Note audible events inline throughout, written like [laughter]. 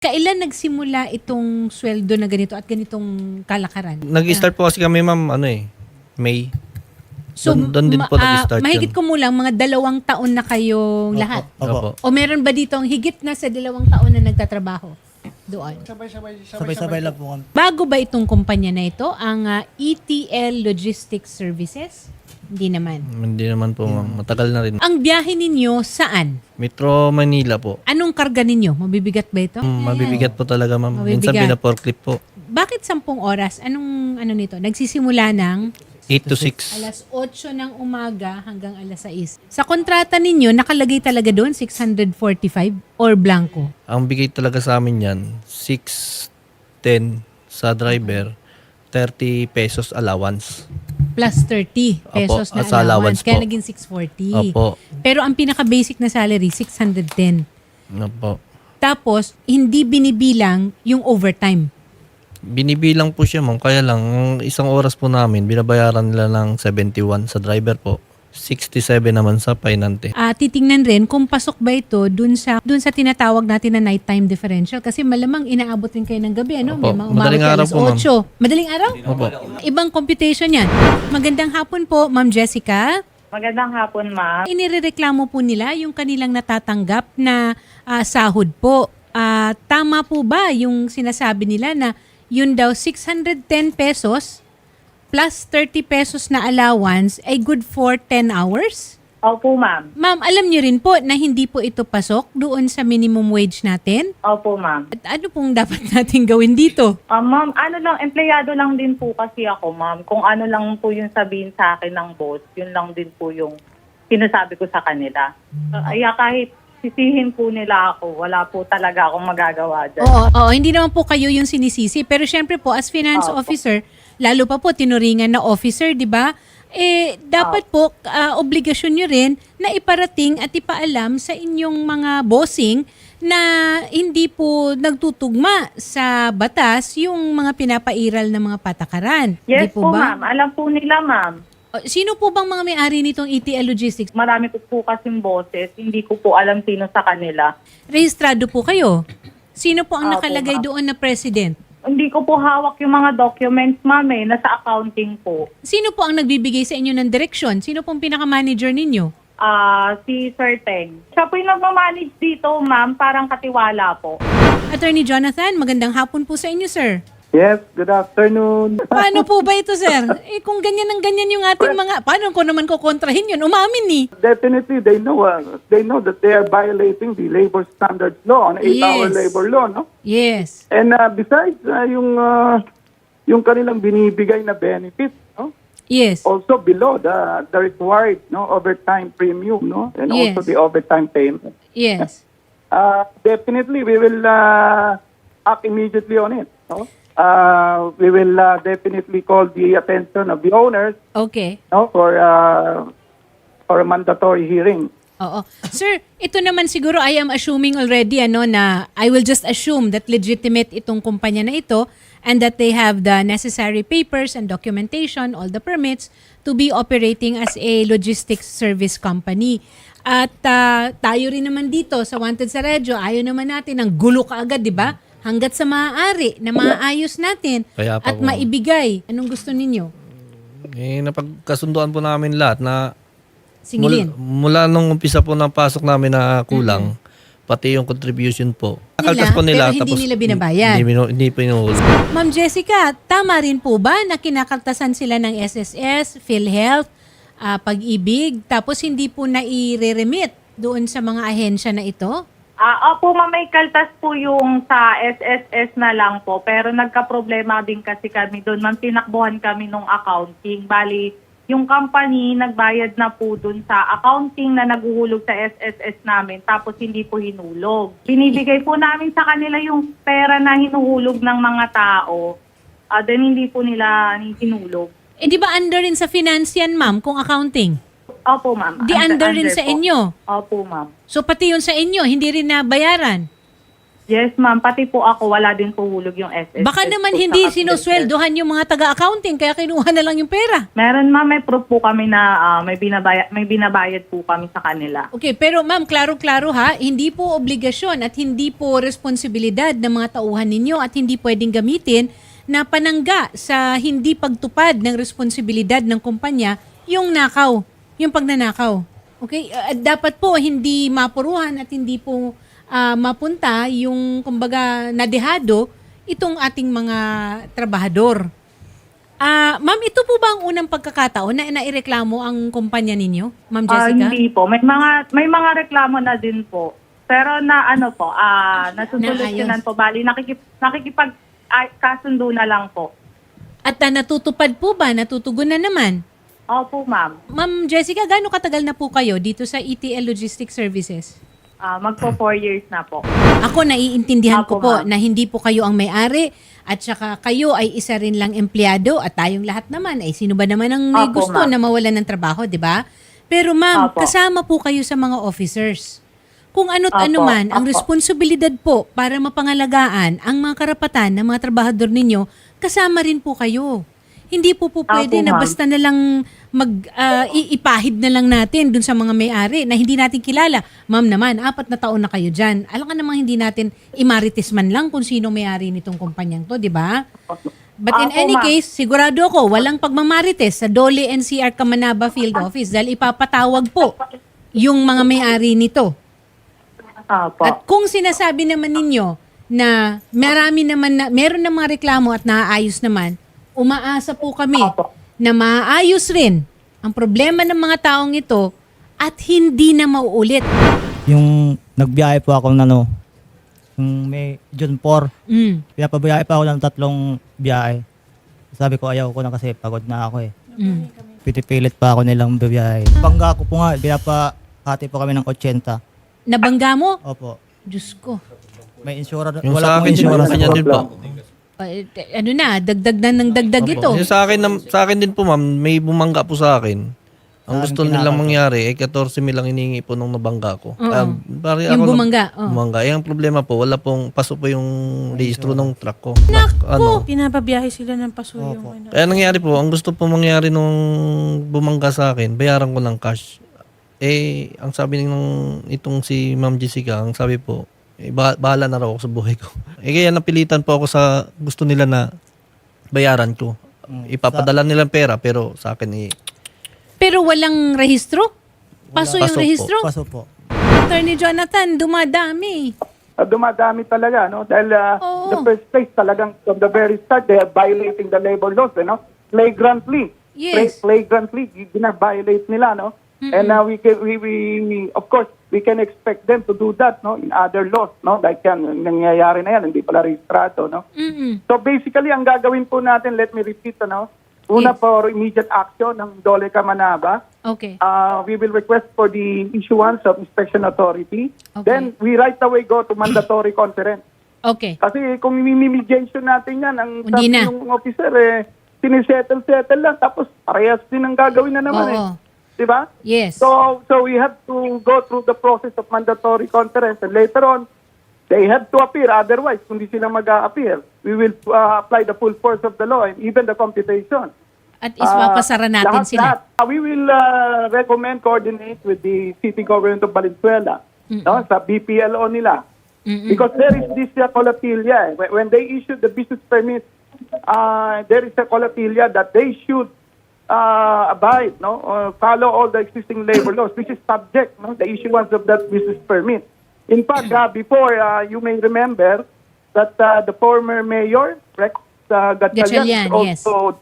Kailan nagsimula itong sweldo na ganito at ganitong kalakaran? Nag-start po kasi kami, ma'am, ano eh, May. Doon- doon din po ah, nag-start mahigit yun. ko mulang mga dalawang taon na kayong lahat. Opo. O meron ba dito ang higit na sa dalawang taon na nagtatrabaho doon? Sabay-sabay lang po kami. Bago ba itong kumpanya na ito, ang ah, ETL Logistics Services? Hindi naman. Hindi naman po, ma'am. Matagal na rin. Ang biyahe ninyo saan? Metro Manila po. Anong karga ninyo? Mabibigat ba ito? Mm, mabibigat po talaga, ma'am. Minsan Mabibigat. pinaporklip po. Bakit sampung oras? Anong ano nito? Nagsisimula ng 8 to 6. alas 8 ng umaga hanggang alas 6. Sa kontrata ninyo, nakalagay talaga doon 645 or blanco? Ang bigay talaga sa amin yan, 6.10 sa driver, 30 pesos allowance. Plus 30 pesos Opo, na allowance. allowance Kaya po. naging 640. Opo. Pero ang pinaka-basic na salary, 610. Opo. Tapos, hindi binibilang yung overtime. Binibilang po siya, ma'am. Kaya lang, ang isang oras po namin, binabayaran nila ng 71 sa driver po. 67 naman sa painante. Ah, titingnan rin kung pasok ba ito dun sa dun sa tinatawag natin na nighttime differential kasi malamang inaabot rin kayo ng gabi ano may Opo. mga umabot Madaling kayo araw alas po, ma'am. 8. Madaling araw? Opo. Ibang computation yan. Magandang hapon po, Ma'am Jessica. Magandang hapon, ma'am. Inirereklamo po nila yung kanilang natatanggap na ah, sahod po. Ah, tama po ba yung sinasabi nila na yun daw 610 pesos plus 30 pesos na allowance ay good for 10 hours? Opo, ma'am. Ma'am, alam niyo rin po na hindi po ito pasok doon sa minimum wage natin. Opo, ma'am. At ano pong dapat [laughs] natin gawin dito? Ah, ma'am, ano lang, empleyado lang din po kasi ako, ma'am. Kung ano lang po yung sabihin sa akin ng boss, yun lang din po yung sinasabi ko sa kanila. Uh, kaya kahit sisihin po nila ako, wala po talaga akong magagawa dyan. Oo, oo, hindi naman po kayo yung sinisisi. Pero syempre po, as finance Opo. officer, lalo pa po tinuringan na officer, di ba? Eh, dapat po, ah, obligasyon nyo rin na iparating at ipaalam sa inyong mga bossing na hindi po nagtutugma sa batas yung mga pinapairal na mga patakaran. Yes Di po, ma'am. Alam po nila, ma'am. O, Sino po bang mga may-ari nitong ETL Logistics? Marami po po kasing boses. Hindi ko po alam sino sa kanila. Rehistrado po kayo. Sino po ang Opo, nakalagay ma'am. doon na president? Hindi ko po hawak yung mga documents, ma'am, eh. Nasa accounting po. Sino po ang nagbibigay sa inyo ng direksyon? Sino pong pinaka-manager ninyo? Ah, si Sir Teng. Siya po yung nagmamanage dito, ma'am. Parang katiwala po. Attorney Jonathan, magandang hapon po sa inyo, sir. Yes, good afternoon. [laughs] Paano po ba ito, sir? Eh, kung ganyan ang ganyan yung ating mga... Paano ko naman kukontrahin yun? Umamin ni. Definitely, they know uh, they know that they are violating the labor standards law, an eight-hour Yes. labor law, no? Yes. And uh, besides, uh, yung uh, yung kanilang binibigay na benefits, no? Yes. Also below the the required no overtime premium, no? And Yes. also the overtime payment. Yes. Uh, definitely, we will uh, act immediately on it. No? Uh, we will uh, definitely call the attention of the owners Okay. no, for uh, for a mandatory hearing. Oo. Sir, ito naman siguro I am assuming already ano na I will just assume that legitimate itong kumpanya na ito and that they have the necessary papers and documentation, all the permits to be operating as a logistics service company. At ah, tayo rin naman dito sa Wanted sa Radyo, ayaw naman natin ng gulo kaagad, di ba? Hanggat sa maaari na maayos natin Kaya pa at po. maibigay. Anong gusto ninyo? Eh, napagkasunduan po namin lahat na Singilin. mula, mula nung umpisa po ng pasok namin na kulang, pati yung contribution po. Nakaltas po nila. pero hindi nila binabayad. Hindi, binu- hindi pinuhuli. Ma'am Jessica, tama rin po ba na kinakaltasan sila ng SSS, PhilHealth, ah, Pag-ibig, tapos hindi po na i-remit doon sa mga ahensya na ito? Ah, opo, ma'am, may kaltas po yung sa SSS na lang po. Pero nagka-problema din kasi kami doon. Ma'am, tinakbuhan kami nung accounting. Bali, yung company nagbayad na po doon sa accounting na naguhulog sa SSS namin tapos hindi po hinulog. Binibigay po namin sa kanila yung pera na hinuhulog ng mga tao. Ah, then hindi po nila hinulog. Eh di ba under rin sa finance yan, ma'am, kung accounting? Opo, ma'am. Di under rin sa po. inyo. Opo, ma'am. So pati yun sa inyo, hindi rin nabayaran? Yes, ma'am. Pati po ako, wala din po hulog yung SSS. Baka naman hindi sinusweldohan yung mga taga-accounting kaya kinuha na lang yung pera. Meron ma'am, may proof po kami na ah, may, binabayad, may binabayad po kami sa kanila. Okay, pero ma'am, klaro-klaro ha, hindi po obligasyon at hindi po responsibilidad ng mga tauhan ninyo at hindi pwedeng gamitin na panangga sa hindi pagtupad ng responsibilidad ng kumpanya yung nakaw, yung pagnanakaw. Okay? At dapat po hindi mapuruhan at hindi po ah, mapunta yung kumbaga nadehado itong ating mga trabahador. Ah, ma'am, ito po ba ang unang pagkakataon na naireklamo ang kumpanya ninyo, Ma'am Ah, Jessica? hindi po. May mga may mga reklamo na din po. Pero na ano po, ah nasusolusyonan Naayos. po. Bali, nakikip, nakikipag ay, kasundo na lang po. At na natutupad po ba? Natutugon na naman? Opo, ma'am. Ma'am Jessica, gaano katagal na po kayo dito sa ETL Logistics Services? Ah, magpo four years na po. Ako naiintindihan ko Apo, po ma'am. na hindi po kayo ang may-ari at saka kayo ay isa rin lang empleyado at tayong lahat naman ay sino ba naman ang may Apo, gusto ma'am. na mawalan ng trabaho, di ba? Pero ma'am, Apo. kasama po kayo sa mga officers. Kung ano't Apo, ano man ang responsibilidad po para mapangalagaan ang mga karapatan ng mga trabahador ninyo, kasama rin po kayo. Hindi po po pwede Apo, na ma'am. basta na lang mag ah, iipahid na lang natin dun sa mga may-ari na hindi natin kilala. Ma'am naman, apat na taon na kayo dyan. Alam ka namang hindi natin imarites man lang kung sino may-ari nitong kumpanyang to, di ba? But in Apo, any ma'am. case, sigurado ako, walang pagmamarites sa Dole NCR Kamanaba Field Office dahil ipapatawag po yung mga may-ari nito. Opo. At kung sinasabi naman ninyo na marami naman na, meron na mga reklamo at naaayos naman, umaasa po kami Opo. na maayos rin ang problema ng mga taong ito at hindi na mauulit. Yung nagbiyahe po ako ng ano, yung may June 4, Mm. pinapabiyahe pa ako ng tatlong biyahe. Sabi ko ayaw ko na kasi pagod na ako eh. Mm. Pitipilit pa ako nilang biyahe. Bangga ko po nga, pinapakati po kami ng 80. Nabangga mo? Opo. Diyos ko. May insurance. Yung wala sa pong akin, yung insurance. kanya din po. Te- ano na, dagdag na ng dagdag ito. Yung sa akin, nam- sa akin din po ma'am, may bumangga po sa akin. Ang Sa gusto nilang kinakato. mangyari, eh 14 mil lang inihingi po nung nabangga ko. Oo. Ah, bari Yung ako nab- bumangga, oo. Bumangga. Eh, ang problema po, wala pong, paso po yung rehistro ng truck ko. Naku! Ano? Pinapabiyahe sila ng paso yung ano. Kaya nangyari po, ang gusto po mangyari nung bumangga sa akin, bayaran ko ng cash. Eh, ang sabi nung itong si Ma'am Jessica, ang sabi po, eh, bah- bahala na raw ako sa buhay ko. [laughs] Eh, kaya napilitan po ako sa gusto nila na bayaran ko. Ipapadala nilang pera, pero sa akin eh, Pero walang rehistro? Paso yung Paso po. rehistro? Paso po. Attorney Jonathan, dumadami. Ah, dumadami talaga, no? Dahil ah, Oo. the first place talagang from the very start, they are violating the labor laws, you know? Flagrantly. Yes. Fla- flagrantly, gina-violate nila, no? And uh, we, can, we, we, we- of course, we can expect them to do that, no? In other laws, no? Like yan, nangyayari na yan, hindi pala registrado, no? Mm-mm. So basically, ang gagawin po natin, let me repeat, ano? Una Yes. for immediate action ng Dole Kamanaba, Okay. uh, we will request for the issuance of inspection authority. Okay. Then we right away go to mandatory conference. Okay. Kasi kung mimimediation natin yan, ang sabi yung officer, eh, sinisettle-settle lang, tapos parehas din ang gagawin na naman Oo. eh. Di ba? Yes. So, so we have to go through the process of mandatory conference and later on, they have to appear. Otherwise, kung di sila mag-appear, we will uh, apply the full force of the law and even the computation. At ispapasara Ah, natin lahat, sila. lahat. Uh, we will uh, recommend, coordinate with the city government of Valenzuela, no, sa BPLO nila. Because there is this uh, colatilia. eh. When, they issue the business permit, uh, there is a colatilia that they should uh, abide, no, uh, follow all the existing labor laws, which is subject, no, the issuance of that business permit. In fact, uh, before, uh, you may remember that uh, the former mayor, Rex uh, Gatchalian, Gatchalian, yes. also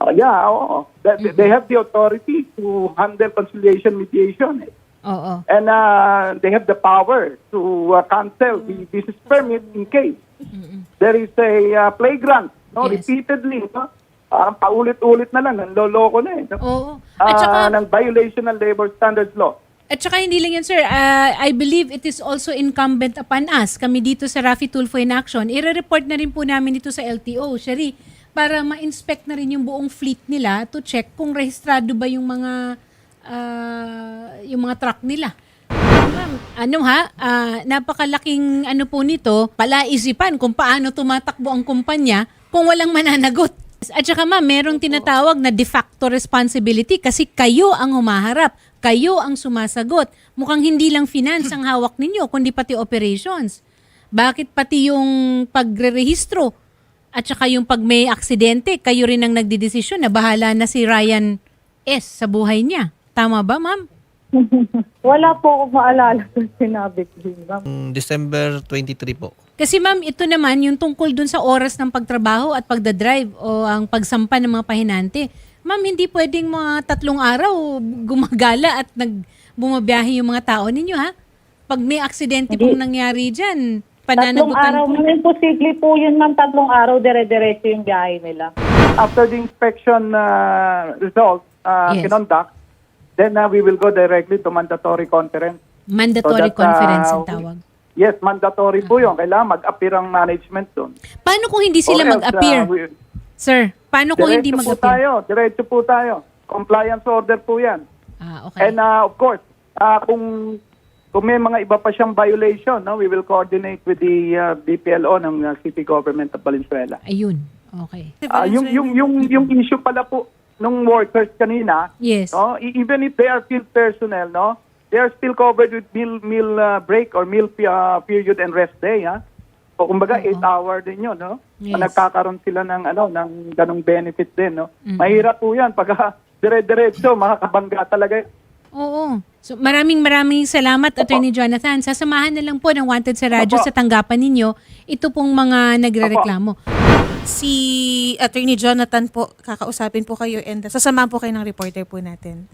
Oh, yeah, oo. That, They have the authority to handle conciliation mediation. eh. Oo. And uh, they have the power to uh, cancel the business permit in case there is a uh, flagrant, no, Yes. repeatedly, no? Ah, paulit-ulit na lang, nanloloko na eh. No? Oo. At saka, Ah, ng violation ng labor standards law. At saka hindi lang yan, sir. Uh, I believe it is also incumbent upon us, kami dito sa Rafi Tulfo in Action. I-report na rin po namin ito sa LTO, Shari, para ma-inspect na rin yung buong fleet nila to check kung rehistrado ba yung mga ah, yung mga truck nila. Ano ha, ah, napakalaking ano po nito, palaisipan kung paano tumatakbo ang kumpanya kung walang mananagot. At saka ma'am, merong tinatawag na de facto responsibility kasi kayo ang humaharap, kayo ang sumasagot. Mukhang hindi lang finance ang hawak ninyo, kundi pati operations. Bakit pati yung pagre-rehistro at saka yung pag may aksidente, kayo rin ang nagdidesisyon na bahala na si Ryan S. sa buhay niya. Tama ba, ma'am? [laughs] Wala po akong maalala sa sinabi ko din, ma'am. Mm, December 23 po. Kasi ma'am, ito naman yung tungkol dun sa oras ng pagtrabaho at pagdadrive o ang pagsampa ng mga pahinante. Ma'am, hindi pwedeng mga tatlong araw gumagala at nag bumabiyahe yung mga tao ninyo ha? Pag may aksidente pong nangyari dyan, Tatlong araw, pananagutan po. ma'am, imposible po yun, ma'am. Tatlong araw, dire-diretso yung biyahe nila. After the inspection uh, result uh, Yes. conduct, then uh, we will go directly to mandatory conference. Mandatory So that, conference uh, ang tawag. Yes, mandatory po yun. Kailangan mag-appear ang management doon. Paano kung hindi sila Or else, mag-appear? uh, we- Sir, paano kung hindi diretso po mag-appear? tayo. Diretso po tayo. Compliance order po yan. Ah, okay. And uh, of course, uh, kung kung may mga iba pa siyang violation, no, we will coordinate with the uh, BPLO ng uh, City Government of Valenzuela. Ayun. Okay. Ah, yung yung yung yung issue pala po nung workers kanina, Yes. no, e- even if they are field personnel, no, they are still covered with meal meal uh, break or meal uh, period and rest day, ha. O kumbaga 8 hour din 'yon, no. Yes. Nagkakaroon sila ng ano ng ganung benefit din, no. Mahirap po 'yan pag [laughs] dire-diretso makakabangga talaga. Oo. So maraming maraming salamat Attorney Jonathan. Sasamahan na lang po ng Wanted sa Radyo Opo. sa tanggapan ninyo ito pong mga nagrereklamo. Si Attorney Jonathan po, kakausapin po kayo and sasamahan po kayo ng reporter po natin.